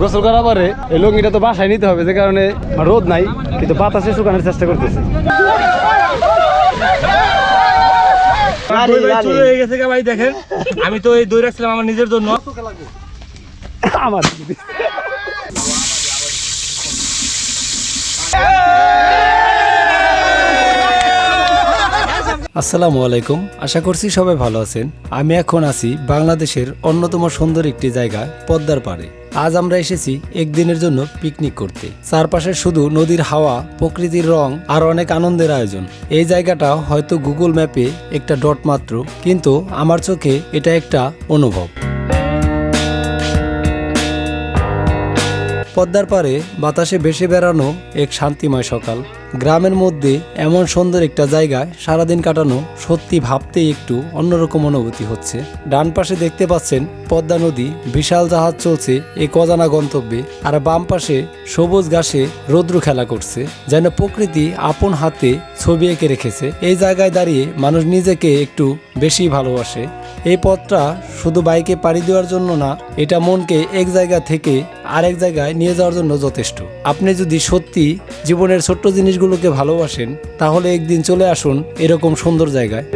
গোসল করার পরে এই লুঙ্গিটা তো বাসায় নিতে হবে যে কারণে রোদ নাই কিন্তু বাতাসে শুকানোর চেষ্টা করতেছে। দুই ভাই হয়ে গেছে কে ভাই দেখেন। আমি তো এই দই রাখছিলাম আমার নিজের জন্য। আমার আসসালামু আলাইকুম। আশা করছি সবাই ভালো আছেন। আমি এখন আছি বাংলাদেশের অন্যতম সুন্দর একটি জায়গা, পদ্মার পাড়ে। আজ আমরা এসেছি একদিনের জন্য পিকনিক করতে। চারপাশে শুধু নদীর হাওয়া, প্রকৃতির রং আর অনেক আনন্দের আয়োজন। এই জায়গাটা হয়তো গুগল ম্যাপে একটা ডট মাত্র, কিন্তু আমার চোখে এটা একটা অনুভব। পদ্মার পারে বাতাসে ভেসে বেড়ানো এক শান্তিময় সকাল। গ্রামের মধ্যে এমন সুন্দর একটা জায়গায় সারাদিন কাটানো সত্যি ভাবতেই একটু অন্যরকম অনুভূতি হচ্ছে। ডান পাশে দেখতে পাচ্ছেন পদ্মা নদী, বিশাল জাহাজ চলছে এই কজানা গন্তব্যে, আর বাম পাশে সবুজ ঘাসে রৌদ্র খেলা করছে, যেন প্রকৃতি আপন হাতে ছবি এঁকে রেখেছে। এই জায়গায় দাঁড়িয়ে মানুষ নিজেকে একটু বেশি ভালোবাসে। এই পথটা শুধু বাইকে পাড়ি দেওয়ার জন্য না, এটা মনকে এক জায়গা থেকে আরেক জায়গায় নিয়ে যাওয়ার জন্য যথেষ্ট। আপনি যদি সত্যি জীবনের ছোট্ট জিনিসগুলোকে ভালোবাসেন, তাহলে একদিন চলে আসুন এরকম সুন্দর জায়গায়।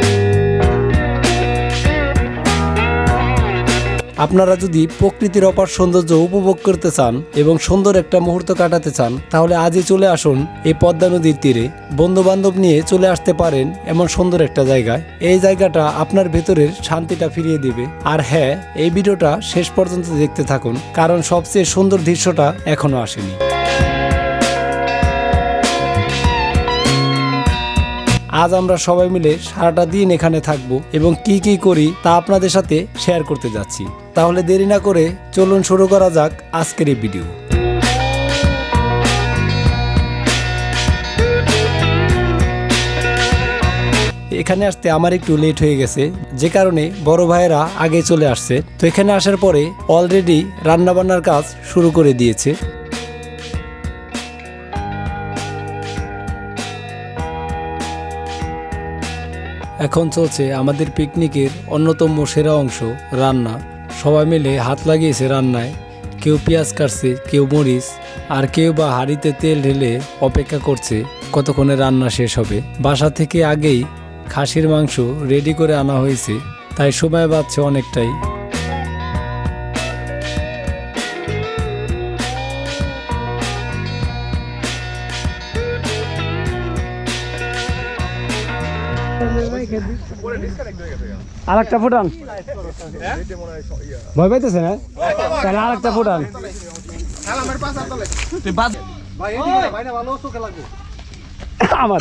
আপনারা যদি প্রকৃতির অপার সৌন্দর্য উপভোগ করতে চান এবং সুন্দর একটা মুহূর্ত কাটাতে চান, তাহলে আজই চলে আসুন এই পদ্মা নদীর তীরে। বন্ধু বান্ধব নিয়ে চলে আসতে পারেন এমন সুন্দর একটা জায়গায়। এই জায়গাটা আপনার ভেতরের শান্তিটা ফিরিয়ে দিবে। আর হ্যাঁ এই ভিডিওটা শেষ পর্যন্ত দেখতে থাকুন, কারণ সবচেয়ে সুন্দর দৃশ্যটা এখনও আসেনি। আজ আমরা সবাই মিলে সারাটা দিন এখানে থাকব এবং কি কি করি তা আপনাদের সাথে শেয়ার করতে যাচ্ছি। তাহলে দেরি না করে চলুন শুরু করা যাক আজকের এই ভিডিও। এখানে আসতে আমার একটু লেট হয়ে গেছে, যে কারণে বড় ভাইয়েরা আগে চলে আসছে। তো এখানে আসার পরে অলরেডি রান্নাবান্নার কাজ শুরু করে দিয়েছে। এখন চলছে আমাদের পিকনিকের অন্যতম সেরা অংশ, রান্না। সবাই মিলে হাত লাগিয়েছে রান্নায়। কেউ পেঁয়াজ কাটছে, কেউ মরিচ, আর কেউ বা হাঁড়িতে তেল ঢেলে অপেক্ষা করছে কতক্ষণে রান্না শেষ হবে। বাসা থেকে আগেই খাসির মাংস রেডি করে আনা হয়েছে, তাই সময় বাড়ছে অনেকটাই। আর একটা ফুটান ভয় পাইতেছে না তাহলে আর একটা ফুটান আমার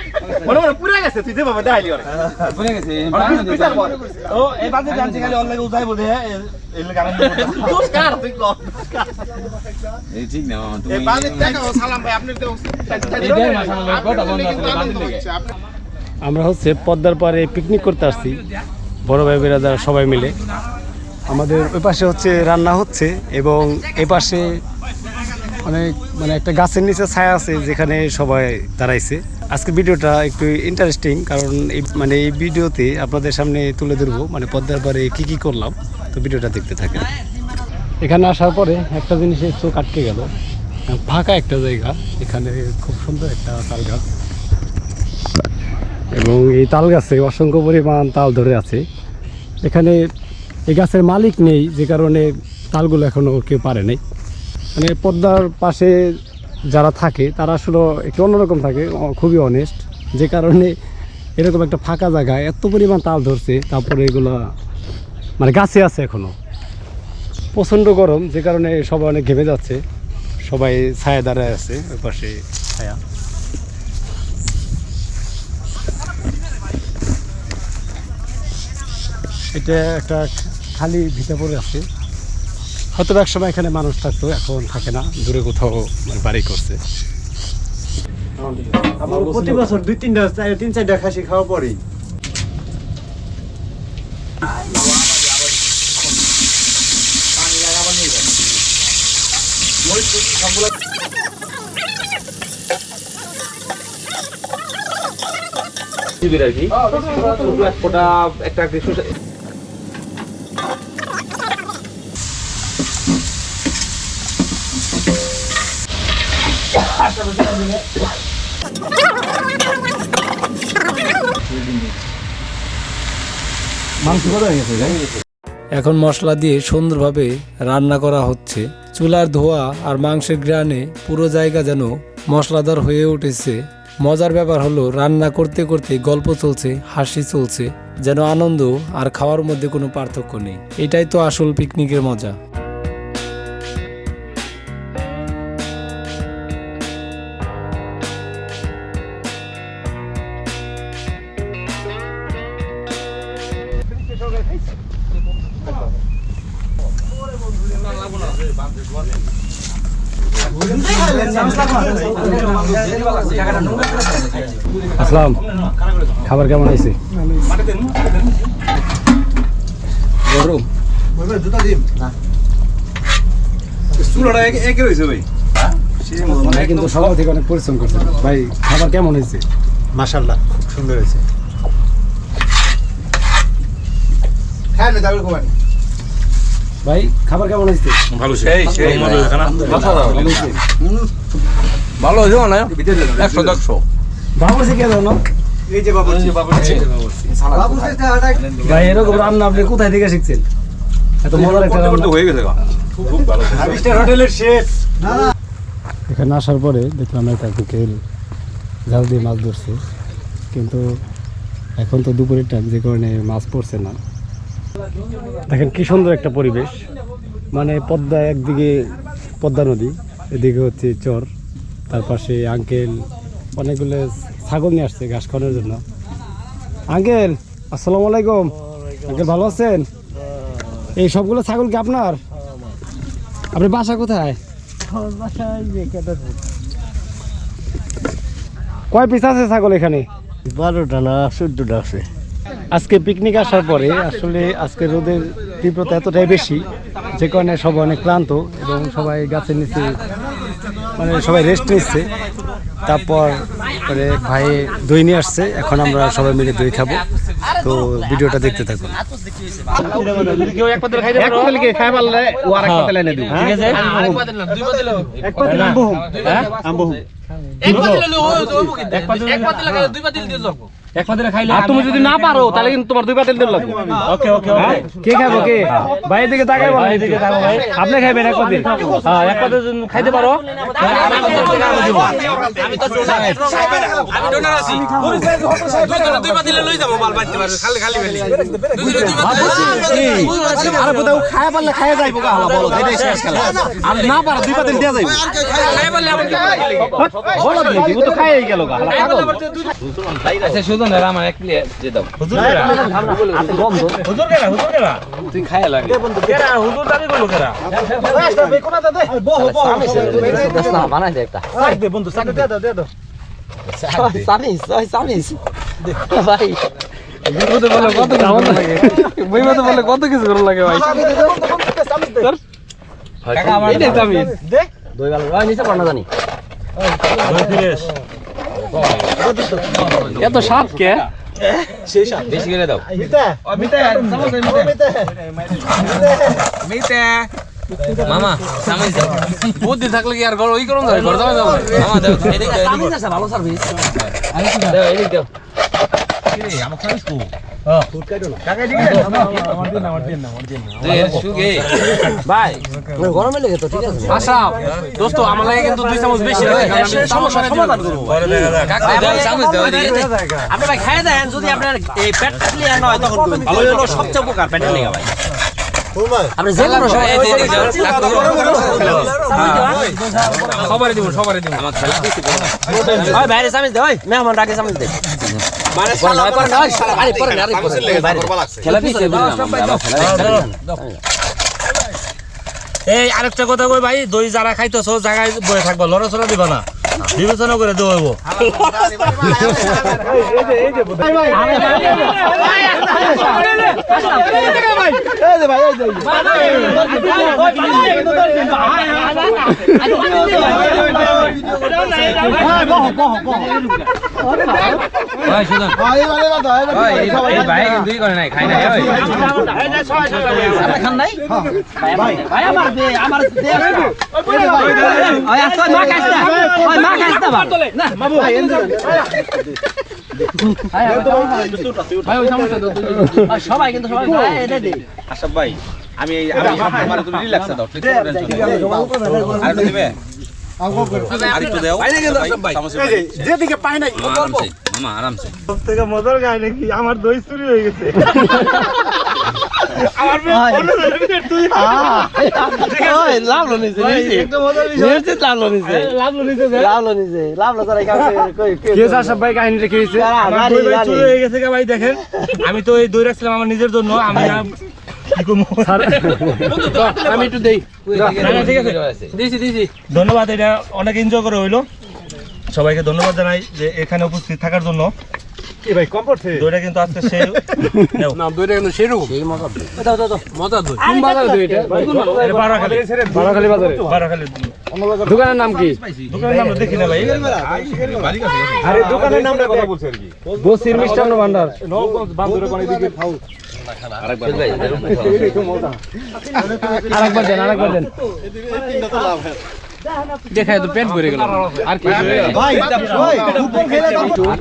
এই বাজে মনে মনে পুরা গেছে তুই দে বাবা দেখাইলি ওরে। ও এই বাজে আনছি খালি অনলাইনে উঠাই বলে এই গান দোষ কার? তুই কর এই ঠিক না তুমি এই বাজেট দেখাও সালাম ভাই আপনি তো এটাই মাশাআল্লাহ, কটা বন্ধ আছে, বাজেট লেগে। আমরা হচ্ছে পদ্মার পাড়ে পিকনিক করতে আসছি বড় ভাই বেরাদার সবাই মিলে। আমাদের ওই পাশে হচ্ছে রান্না হচ্ছে এবং এ পাশে অনেক মানে একটা গাছের নিচে ছায়া আছে যেখানে সবাই দাঁড়াইছে। আজকে ভিডিওটা একটু ইন্টারেস্টিং কারণ এই মানে এই ভিডিওতে আপনাদের সামনে তুলে ধরবো মানে পদ্মার পাড়ে কি কি করলাম। তো ভিডিওটা দেখতে থাকেন। এখানে আসার পরে একটা জিনিসের চোখ আটকে গেল। ফাঁকা একটা জায়গা, এখানে খুব সুন্দর একটা তাল গাছ এবং এই তাল গাছে অসংখ্য পরিমাণ তাল ধরে আছে। এখানে এই গাছের মালিক নেই, যে কারণে তালগুলো এখনও কেউ পারে নাই। মানে পদ্মার পাশে যারা থাকে, তারা আসলে একটু অন্যরকম থাকে খুবই অনেস্ট যে কারণে এরকম একটা ফাঁকা জায়গায় এত পরিমাণ তাল ধরছে, তারপরে এগুলো মানে গাছে আছে এখনও প্রচণ্ড গরম, যে কারণে সবাই অনেক ঘেমে যাচ্ছে। সবাই ছায়া দাঁড়ায় আছে, ওই পাশে ছায়া। এটা একটা খালি ভিটা পড়ে আছে। হয়তো এক সময় এখানে মানুষ থাকতো এখন থাকে না দূরে কোথাও মানে বাড়ি করছে। প্রতি বছর দুই তিনটা তিন চারটা খাসি খাওয়া পরেই এখন মশলা দিয়ে সুন্দরভাবে রান্না করা হচ্ছে। চুলার ধোয়া আর মাংসের গ্রানে পুরো জায়গা যেন মশলাদার হয়ে উঠেছে। মজার ব্যাপার হলো, রান্না করতে করতে গল্প চলছে, হাসি চলছে, যেন আনন্দ আর খাওয়ার মধ্যে কোনো পার্থক্য নেই। এটাই তো আসল পিকনিকের মজা। আসলাম খাবার কেমন হয়েছে? গরম ভাই কিন্তু সকাল থেকে অনেক পরিশ্রম করছে। ভাই খাবার কেমন হয়েছে? মাশাআল্লাহ খুব সুন্দর হয়েছে। হ্যাঁ কোমানি ভাই খাবার কেমন হয়েছে? ভালো সেই ভালো হয়েছে মানে একশো একশো ভালো হয়েছে। কে জানো? এই যে বাবু বাবু ভাই এরকম রান্না আপনি কোথায় থেকে শিখছেন? এত মজার একটা রান্না। হয়ে গেছে খুব ভালো। হোটেলের শেফ। এখানে আসার পরে দেখলাম একটা বিকেল জাল দিয়ে মাছ ধরছে। কিন্তু এখন তো দুপুরের টাইম যে কারণে মাছ পড়ছে না। দেখেন কি সুন্দর একটা পরিবেশ। মানে পদ্মা একদিকে পদ্মা নদী এদিকে হচ্ছে চর তার পাশে আঙ্কেল অনেকগুলো ছাগল নিয়ে আসছে ঘাস খাওয়ানোর জন্য। আঙ্কেল আসসালামু আলাইকুম। আঙ্কেল ভালো আছেন? এই সবগুলো ছাগল কি আপনার? আপনি বাসা কোথায়? কয় পিস আছে ছাগল এখানে? বারোটা না চোদ্দটা আছে। আজকে পিকনিক আসার পরে আসলে আজকে রোদের তীব্রতা এতটাই বেশি যে কারণে সবাই অনেক ক্লান্ত এবং সবাই গাছের নিচে মানে সবাই রেস্ট নিচ্ছে। তারপর পরে ভাই দই নিয়ে আসছে এখন আমরা সবাই মিলে দই খাব। তো ভিডিওটা দেখতে থাকুন। এক পাতিল পারলে ও আর এক পাতিল ঠিক আছে। এক পাতিল খাইলে আর তুমি যদি না পারো তাহলে কিন্তু তোমার দুই পাতিল দিল লাগবে। ওকে ওকে ওকে। কে খাব কে? ভাই দিকে তাকাই বলো এদিকে ভাই। আপনি খাবেন এক পাতিল হ্যাঁ এক পাতিল যদি খাইতে পারো আমি তো আমি ডোনার আছি। দুই পাতিলে লই যাব মাল বাইতে পারে। খালি খালি বেলি দুই জনে দুই পাতিলে আরে কোথাও খায়া পারলে খায়া যাইবো গা হালা বলো এটাই শেষ খেলা। আর না পারো দুই পাতিল দিয়া যাইবো। খাই বললে আমার বলো তো খাইই গেল গা আচ্ছা এর আমার এক প্লেট দিয়ে দাও। হুজুর কেরা? হুজুর কেরা হুজুর কেরা? তুই খাইয়া লাগে। কেরা হুজুর দাবি করল কেরা? বানাই দে একটা। দে বন্ধু সাথে দে। দাও দে দাও সামিস ওই সামিস ভাই। বিপদে বলে কত কিছু ভালো লাগে? বিপদে বলে কত কিছু ভালো লাগে ভাই? কাকা আমার এই সামিস দুই ওই নিচে পড়না জানি। এত সাপ কে? বেশি করে দাও। মামা সামিস দাও। বুদ্ধি থাকলে কি আর ঘর ওই করুন ঘর যাবে যাব মামা দাও। এদিক দাও ভালো সার্ভিস দাও এদিক দাও। দুই এর সুগে ভাই গরমে লেগে তো ঠিক আছে আশা দোস্ত আমার লাগে কিন্তু দুই চামচ বেশি লাগে সমস্যা সমাধান করব কাকা দাও সামিস দাও এদিকে আপনারা খাই দেন যদি আপনার এই পেট ক্লিয়ার নয় তখন করবেন ভালো হলো সবচেয়ে উপকার পেটের লেগে ভাই আমরা যে কোনো সময় সবারই দিব সবারই দিব বাইরে সামিজ দে ওই মেহমান রাখে সামিজ দে পরে নয় পরে নয় শালা আরে পরে না আরে পরে। বাইরে। খেলা পিছে এই আরেকটা কথা কই ভাই? দই যারা খাইতেছো জায়গায় বয়ে থাকব লড়াচড়া দিবা না। বিবেচনা করে দেবো ভাই শুনুন ভাই এই ভাই দুই করে নাই খাই নাই ওই খান আমার মা না বাবু ভাই সবাই কিন্তু সবাই ভাই এটা দে আশাব ভাই আমি আমি আমার তুমি রিল্যাক্স দাও ঠিক আছে আর একটু দিবে যেদিকে পাই নাই আরামসে মামা থেকে মজার গায় নাকি? আমার দই চুরি হয়ে গেছে। হয়ে আমি তো এই দই রাখছিলাম আমার নিজের জন্য। আমি? আমি একটু দেই। না, না, ঠিক আছে দিছি দিছি। ধন্যবাদ এটা অনেক এনজয় করে হইল। সবাইকে ধন্যবাদ জানাই যে এখানে উপস্থিত থাকার জন্য। এ ভাই কম পড়ছে। দইটা কিন্তু আজকে সে না দইটা কিন্তু সেরকম। দাও দাও দাও। মজা দুই। কোন বাজারে দই এটা? এটা বারাখালী। বারাখালী বাজারে। বারাখালী দোকানের নাম কি? দোকানের নাম দেখি না ভাই। আরে দোকানের নামটা কথা বলছে কি? বসির মিষ্টান্ন ভান্ডার। আরেকবার দেন আরেকবার দেন। দেখায় তো পেট ভরে গেল আর কি ভাই ভাই ফুটবল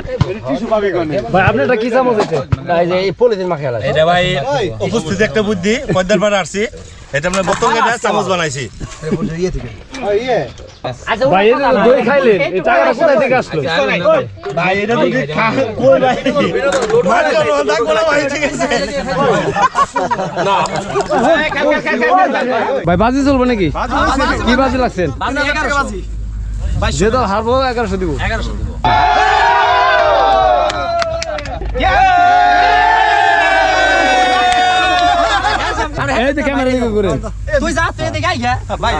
টিস্যু পাবে কোনে ভাই আপনি এটা কি চামচ এটা এই যে এই পলিথিন মাখা খেলা এটা ভাই উপস্থিত একটা বুদ্ধি পদ্মার পাড়ে আসছি। এটা আমরা বোতল চামচ বানাইছি। ইয়ে। ভাই এই দই খাইলেন এই টাকাটা কোথায় থেকে আসলো? ভাই এটা যদি খা- কই ভাই তো রন্ধা ভাই ঠিক আছে ভাই বাজি চলবে নাকি? কি বাজি লাগছেন যে দল হারবো এগারোশো দিব। এই যে ক্যামেরা দিকে করেন তুই যা তুই দেখাই গা। ভাই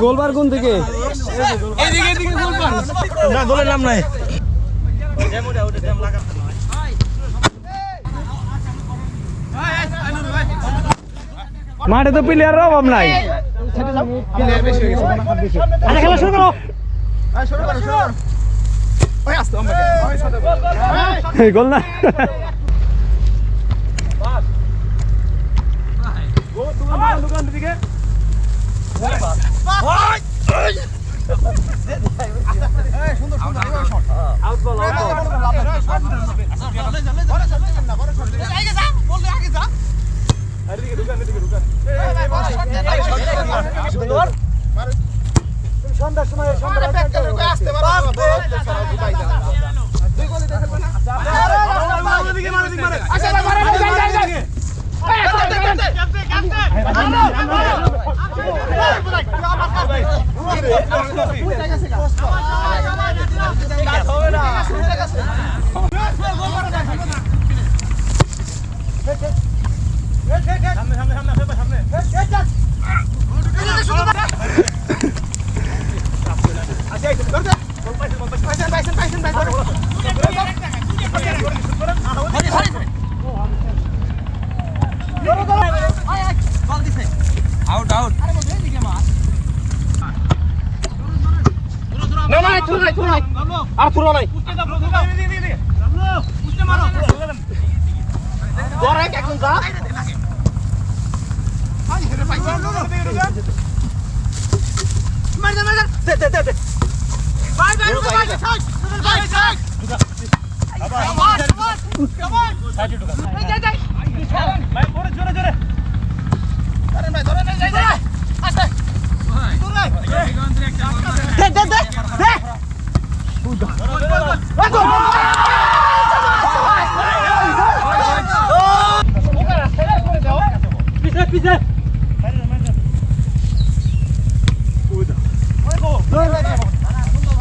গোলবার কোন থেকে? না গোলের নাম নাই। মাঠে তো পিলিয়ার অভাব নাই। ওই এসে টাকা লাগল না ভাই সন্ধ্যার সময় Thank you. টাকা লাগো না মাল টাকা লাগো না এই যে মার দে মার দে দে দে দে ভাই ভাই ভাই ছাড় ভাই ছাড় কামান কামান কামান সাইডে ঢুকা যাই যাই যাই ভাই পরে জোরে জোরে আরে ভাই ধরে যাই যাই আস্তে ভাই দে দে দে দে সুদা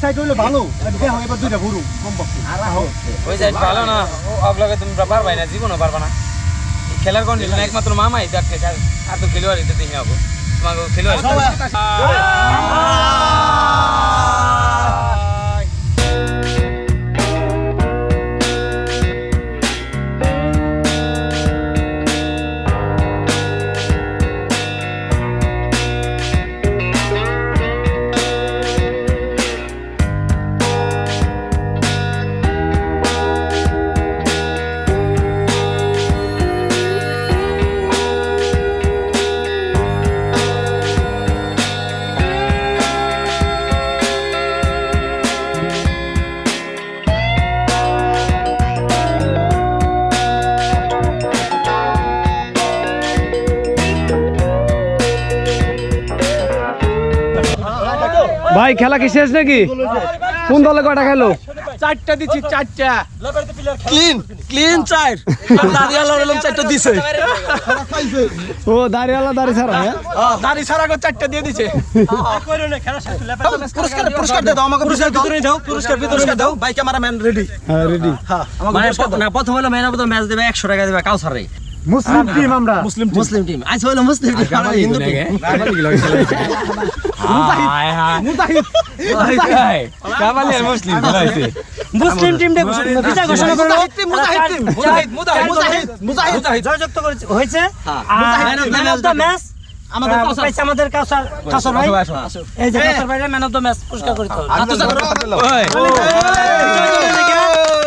সাইড হইলে ভালো দেখো এবার দুইটা ভুরু কম ওই সাইড ভালো না ও অগলগে তুমি পারবাই না জীবনও পারবা না। খেলার কন্ডিশন একমাত্র মামাই দেখতে আর তো খেলোয়াড়ি তো দেখে হব তোমাকে খেলোয়াড়ি ভাই খেলা কি শেষ নাকি? কোন দলে কয়টা খেলো? চারটা দিছি চারটা। ক্লিন ক্লিন চার। দাঁড়িয়ে আলাম চারটা দিছে। ও দাঁড়িয়ে দাঁড়িয়ে ছাড়া হ্যাঁ? দাঁড়ি ছাড়া করে চারটা দিয়ে দিছে। পুরস্কার পুরস্কার দাও আমাকে পুরস্কার ভিতরে দাও পুরস্কার ভিতরে দাও। ভাই ক্যামেরাম্যান রেডি হ্যাঁ রেডি মানে না প্রথম হলো ম্যান অফ দ্য ম্যাচ দেবে 100 টাকা দেবে কাউসার রে। মুসলিম টিম আমরা। মুসলিম মুসলিম টিম আজ হলো মুসলিম টিম হিন্দু টিম হায় হায়। কাবালি আর মুসলিম হইছে মুসলিম টিমটা বিজয় ঘোষণা করল মুজাহিদ টিম মুজাহিদ মুজাহিদ মুজাহিদ। মুজাহিদ জয়যুক্ত করেছে- হয়েছে? Man man of the match আমাদের পাইছে আমাদের কাউসার কাউসার ভাই। এই যে কাউসার ভাই ম্যান অফ দ্য ম্যাচ পুরস্কার করতে হবে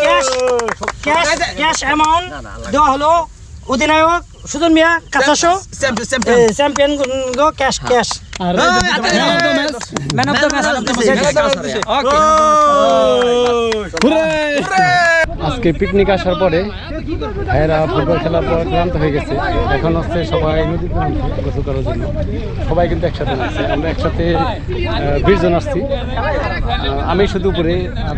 ক্যাশ ক্যাশ ক্যাশ অ্যামাউন্ট দেওয়া হলো অধিনায়ক সুজন মিয়া কাছাশো champion go cash cash. Man of the match. আজকে পিকনিক আসার পরে ভাইয়েরা ফুটবল খেলার পর ক্লান্ত হয়ে গেছে। এখন হচ্ছে সবাই নদীতে নামছে গোসল করার জন্য। সবাই কিন্তু একসাথে নামছে। আমরা একসাথে বিশ জন আসছি। আমি শুধু উপরে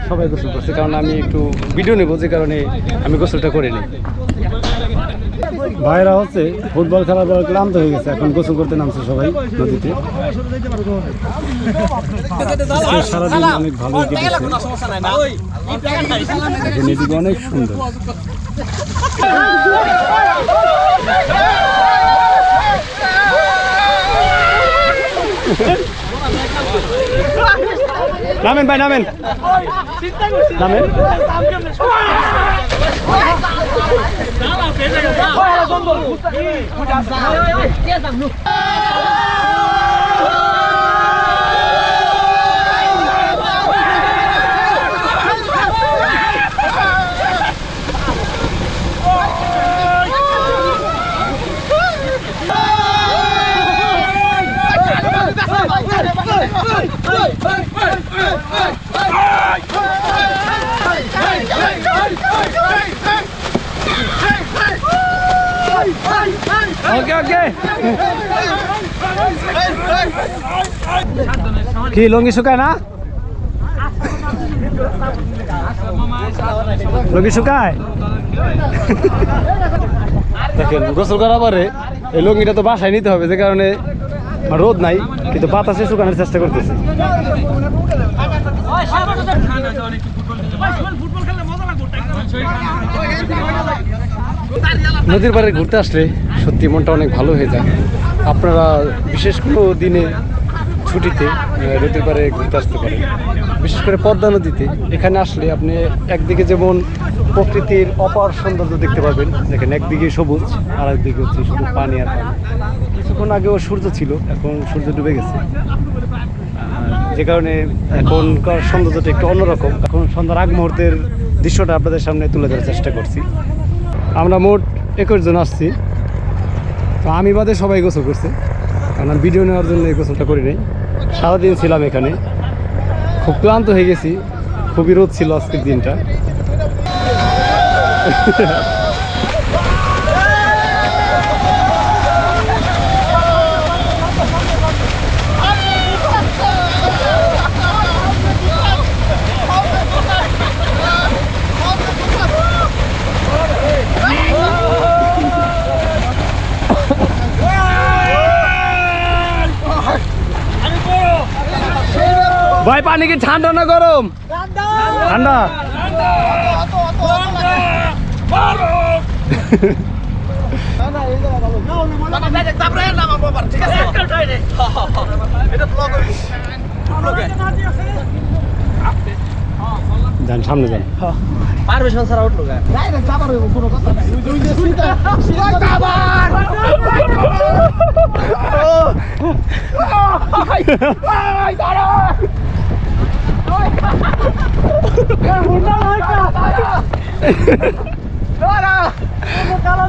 সবাই গোসল করছি। কারণ আমি একটু ভিডিও নেব যে কারণে আমি গোসলটা করে নিই। ভাইরা হচ্ছে ফুটবল খেলার পর ক্লান্ত হয়ে গেছে। এখন গোসল করতে নামছে সবাই নদীতে। সারাদিন অনেক ভালো কেটেছে। এদিকে অনেক সুন্দর। নামেন ভাই নামেন। নামেন। ওকে কি, লঙ্গি শুকায় না? লঙ্গি শুকায়? দেখেন, গোসল করার পরে এই লঙ্গিটা তো বাসায় নিতে হবে, যে কারণে রোদ নাই, কিন্তু বাতাসে শুকানোর চেষ্টা করতেছে। নদীর পাড়ে ঘুরতে আসলে সত্যি মনটা অনেক ভালো হয়ে যায়। আপনারা বিশেষ কোনো দিনে ছুটিতে নদীর পারে ঘুরতে আসতে পারেন। বিশেষ করে পদ্মা নদীতে। এখানে আসলে আপনি একদিকে যেমন প্রকৃতির অপার সৌন্দর্য দেখতে পাবেন, দেখেন একদিকে সবুজ আর একদিকে হচ্ছে শুধু পানি আর পানি। কিছুক্ষণ আগেও সূর্য ছিল, এখন সূর্য ডুবে গেছে। যে কারণে এখনকার সৌন্দর্যটা একটু অন্যরকম। এখন সন্ধ্যার আগ মুহূর্তের দৃশ্যটা আপনাদের সামনে তুলে ধরার চেষ্টা করছি। আমরা মোট একুশ জন আসছি। তো আমি বাদে সবাই গোসল করছে। কারণ ভিডিও নেওয়ার জন্য এই গোসলটা করি নাই। সারাদিন ছিলাম এখানে। খুব ক্লান্ত হয়ে গেছি। খুবই রোদ ছিল আজকের দিনটা। ভাই পানি কি ঠান্ডা না গরম? ঠান্ডা। যান সামনে যান। পারমিশন ছাড়া উঠল গা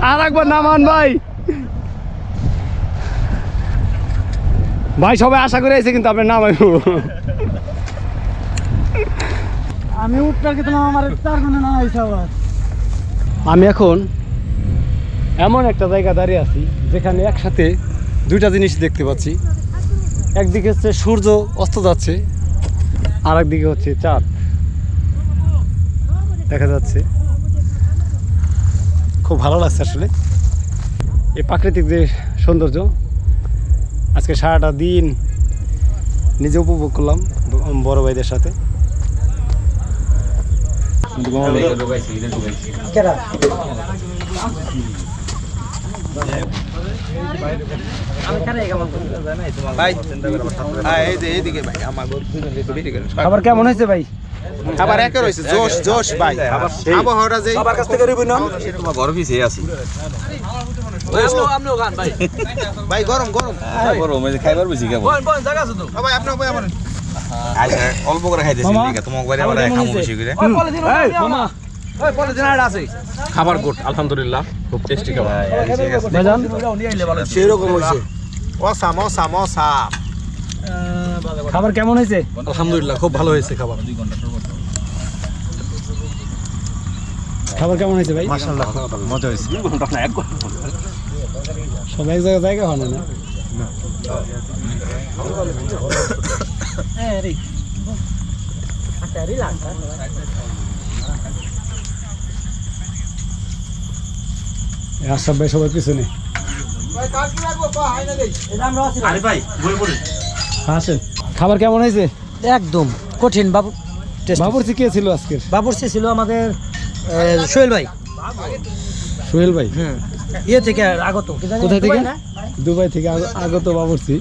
আর একবার নামান ভাই। ভাই সবাই আশা করে আছে কিন্তু আপনার নামাইব আমি উঠতে কি তোমার আমার চার গুণে না হয়েছে আবার আমি এখন এমন একটা জায়গা দাঁড়িয়ে আছি যেখানে একসাথে দুইটা জিনিস দেখতে পাচ্ছি। একদিকে হচ্ছে সূর্য অস্ত যাচ্ছে আর একদিকে হচ্ছে চাঁদ। দেখা যাচ্ছে। খুব ভালো লাগছে আসলে। এই প্রাকৃতিক যে সৌন্দর্য আজকে সারাটা দিন নিজে উপভোগ করলাম বড় ভাইদের সাথে। কেরা? খাবার কেমন হয়েছে ভাই? খাবার একে রয়েছে জোশ জোশ ভাই। আবহাওয়াটা যে সবার কাছ থেকে রিভিউ নাও। ঘর পিছিয়ে আছি ভাই গরম গরম। গরম এই খাইবার বেশি কেমন? ভাই আপনি ভাই আমার অল্প করে খাইতেছি ঠিক আছে তোমার ঘরে আবার খামু বেশি করে। খাবার গুড আলহামদুলিল্লাহ খুব টেস্টি খাবার। ভাইজান সেরকম হইছে অসাম অসাম অসাম খাবার কেমন হয়েছে? আলহামদুলিল্লাহ খুব ভালো হয়েছে খাবার। খাবার কেমন হয়েছে ভাই? মজা হয়েছে। সব এক জায়গায় জায়গা হয় না সবার পিছনে আরে ভাই বই পড়ি। আসেন। খাবার কেমন হয়েছে? একদম কঠিন বাবু। বাবুর্চি কে ছিল আজকের? বাবুর্চি ছিল আমাদের সোহেল ভাই। সোহেল ভাই? হুম ইয়ে থেকে আগত। কি কোথায় থেকে? দুবাই দুবাই থেকে আগত বাবুর্চি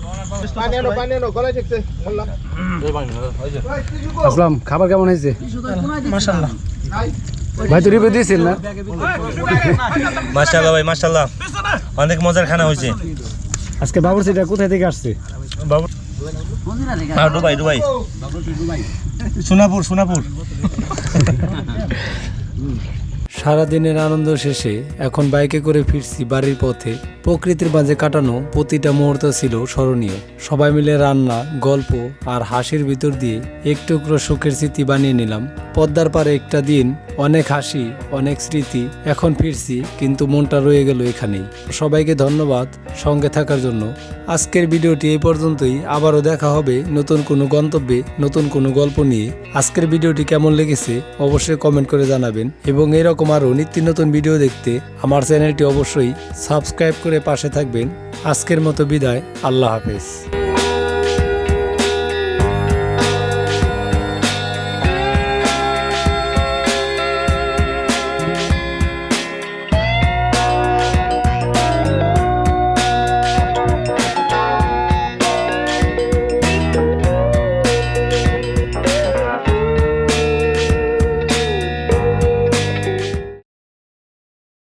আসলাম। খাবার কেমন হয়েছে? মাশাআল্লাহ। ভাই তো রিভিউ দিয়েছেন না? মাশাআল্লাহ ভাই মাশাআল্লাহ। অনেক মজার খানা হয়েছে। আজকে বাবুর্চিটা কোথায় থেকে আসছে? বাবুর দুবাই দুবাই। সোনাপুর সোনাপুর। সারাদিনের আনন্দ শেষে এখন বাইকে করে ফিরছি বাড়ির পথে। প্রকৃতির মাঝে কাটানো প্রতিটা মুহূর্ত ছিল স্মরণীয়। সবাই মিলে রান্না, গল্প আর হাসির ভিতর দিয়ে এক টুকরো সুখের স্মৃতি বানিয়ে নিলাম। পদ্মার পারে একটা দিন, অনেক হাসি, অনেক স্মৃতি, এখন ফিরছি কিন্তু মনটা রয়ে গেল এখানেই। সবাইকে ধন্যবাদ সঙ্গে থাকার জন্য। আজকের ভিডিওটি এই পর্যন্তই। আবারও দেখা হবে নতুন কোনো গন্তব্যে, নতুন কোনো গল্প নিয়ে। আজকের ভিডিওটি কেমন লেগেছে অবশ্যই কমেন্ট করে জানাবেন এবং এরকম আরও নিত্য নতুন ভিডিও দেখতে আমার চ্যানেলটি অবশ্যই সাবস্ক্রাইব করে পাশে থাকবেন। আজকের মতো বিদায়, আল্লাহ হাফেজ।